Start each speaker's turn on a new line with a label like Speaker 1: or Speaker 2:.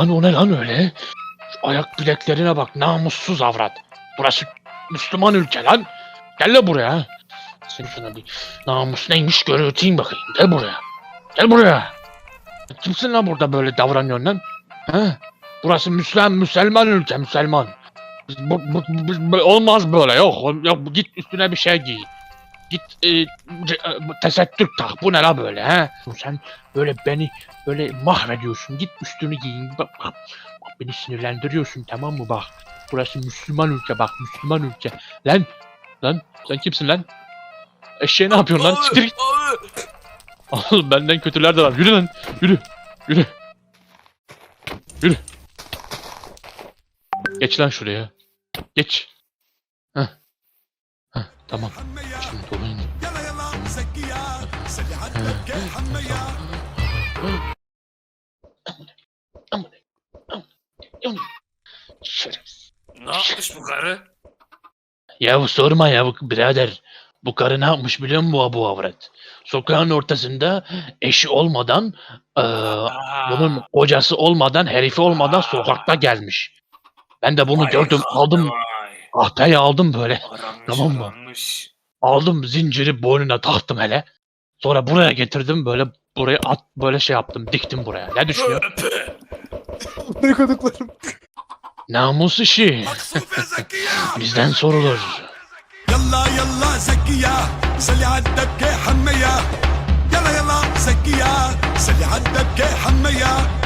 Speaker 1: Hani o ne lan öyle? Şu ayak bileklerine bak namussuz avrat. Burası Müslüman ülke lan. Gel la buraya. Seni sana bir namus neymiş görünteyim bakayım. Gel buraya. Gel buraya. Kimsin lan burada böyle davranıyorsun lan? Ha? Burası Müslüman, Müslüman ülke, Müslüman. Bu, bu, bu- bu- olmaz böyle yok. Yok git üstüne bir şey giy. Git e, e, tesettür tak. Bu ne la böyle ha? Sen böyle beni böyle mahvediyorsun. Git üstünü giyin. Bak, bak beni sinirlendiriyorsun tamam mı bak. Burası Müslüman ülke bak Müslüman ülke. Lan lan sen kimsin lan? Eşeğe ne yapıyorsun lan? Siktir git. Oğlum benden kötüler de var. Yürü lan. Yürü. Yürü. Yürü. Geç lan şuraya. Geç. Heh. Tamam. Şimdi
Speaker 2: dolu indim.
Speaker 1: Şerefsiz.
Speaker 3: Ne yapmış bu karı?
Speaker 1: Ya sorma ya birader. Bu karı ne yapmış biliyor musun bu abu avret? Sokağın ortasında eşi olmadan, e, bunun kocası olmadan, herifi olmadan sokakta gelmiş. Ben de bunu gördüm, aldım. Tahtayı aldım böyle.
Speaker 3: Aranmış,
Speaker 1: tamam mı?
Speaker 3: Aranmış.
Speaker 1: Aldım zinciri boynuna taktım hele. Sonra buraya getirdim böyle burayı at böyle şey yaptım diktim buraya. Ne
Speaker 3: düşünüyor?
Speaker 4: ne koduklarım?
Speaker 1: Namus işi. Bizden sorulur.
Speaker 2: Yalla yalla zekiya sali haddebke hammeya Yalla yalla zekiya sali haddebke hammeya